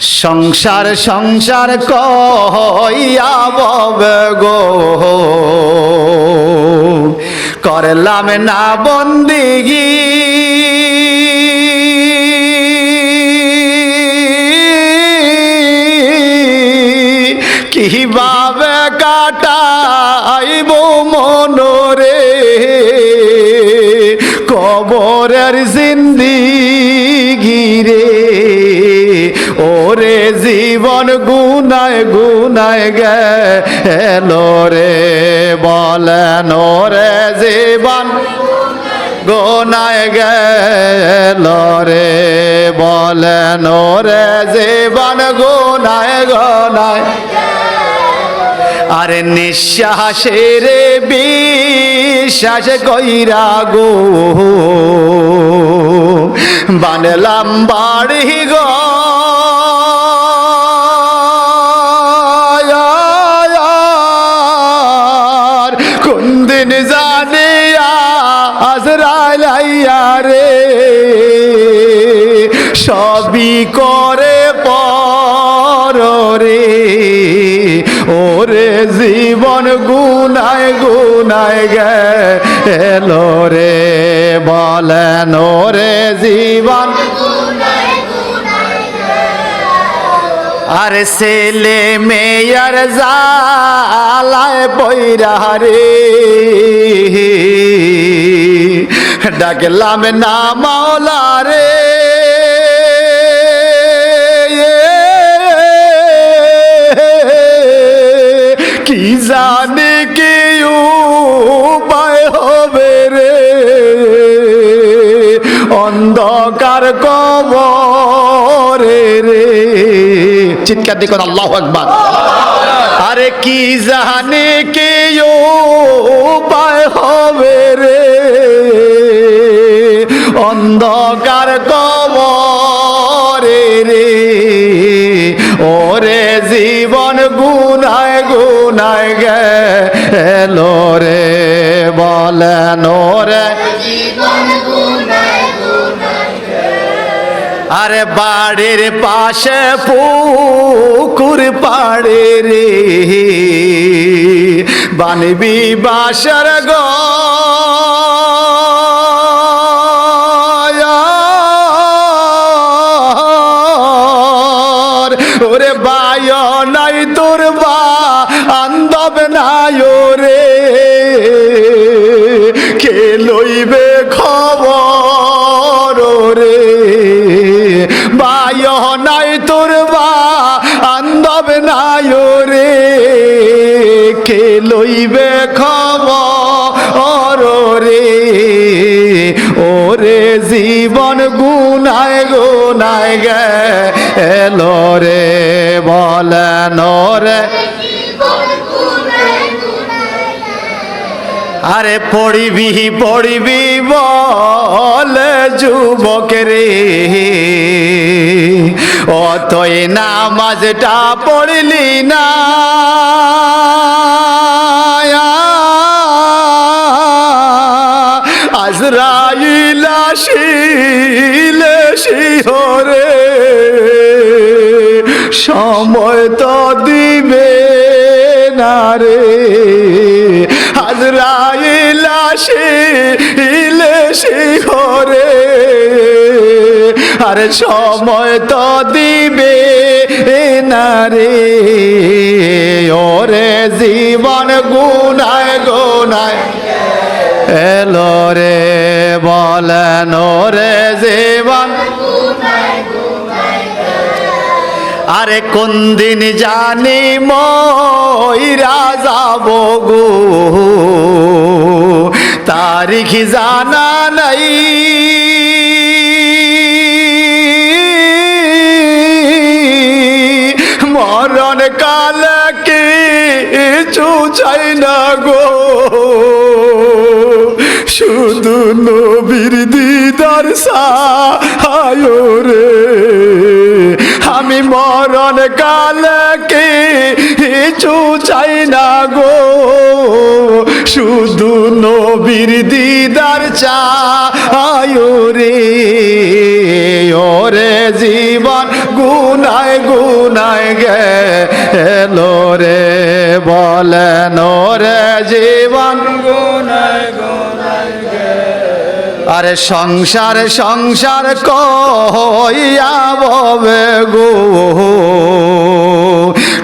সংসার সংসার ববে গো। করলাম না বন্দিগি কীভাবে কাটাইব মনরে? কবরের জিন্দিগি জীবন গুনায় গুনায় গেল রে বলেন ওরে জীবন। গোনায় গেল রে বলেন ওরে জীবন। গোনায় গোনায়। আরে নিঃশ্বাসের বিশ্বাস কইরা গো। বানলাম বাড়ি গো রে ওরে জীবন গুনায় গুনায় গেল রে, বলেন ওরে জীবন। আর ছেলে মেয়ার জালায় বৈরা রে। ডাকলাম না মাওলা রে। জানে কি উপায় হবে রে। অন্ধকার কবরে রে। চিৎকার দিকে আল্লাহ একবার আরে কি জানে কে উপায় হবে রে। অন্ধকার কবরে রে। ওরে জীবন গুনায় গুনায় গেল রে বলেন ওরে আরে বাড়ির পাশে পুকুর পাড়ে রে, বানবি বাসর গো ওরে বায় নাই তোর বা গুনায় গেল রে বলেন রে। আরে পড়িবি পড়িবি, বল যুবক রে। অতই নামাজটা পড়লি না। আজরাইল আসিলে শিহরে, সময় তো দিবে না রে। আজরাইল আসিলে শিহরে, আরে সময় তো দিবে না রে। ওরে জীবন গুনায় গুনায় এলো রে বলেন রে জীবন। আরে কোন দিন জানি ময়রা যাব গো। তারিখ জানা নাই। মরণ কাল কিছু চাই না গো। শুধু নবীর দিদার সাহায় রে। আমি মরণ কাল কিছু চাই না গো। শুধু নবীর দিদার চায় রে। ওরে জীবন গুনায় গুনায় গে এলো রে। বলেন ওরে জীবন গে। আরে সংসার সংসার কইয়া ববে গো।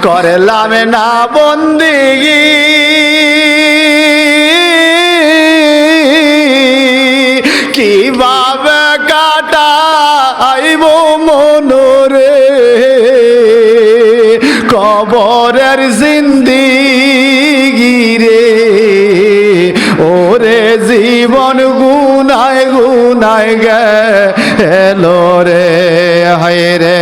করলাম না বন্দিগি কীভাবে কাটাইব মনোরে? কবরের গেলো রে হায় রে।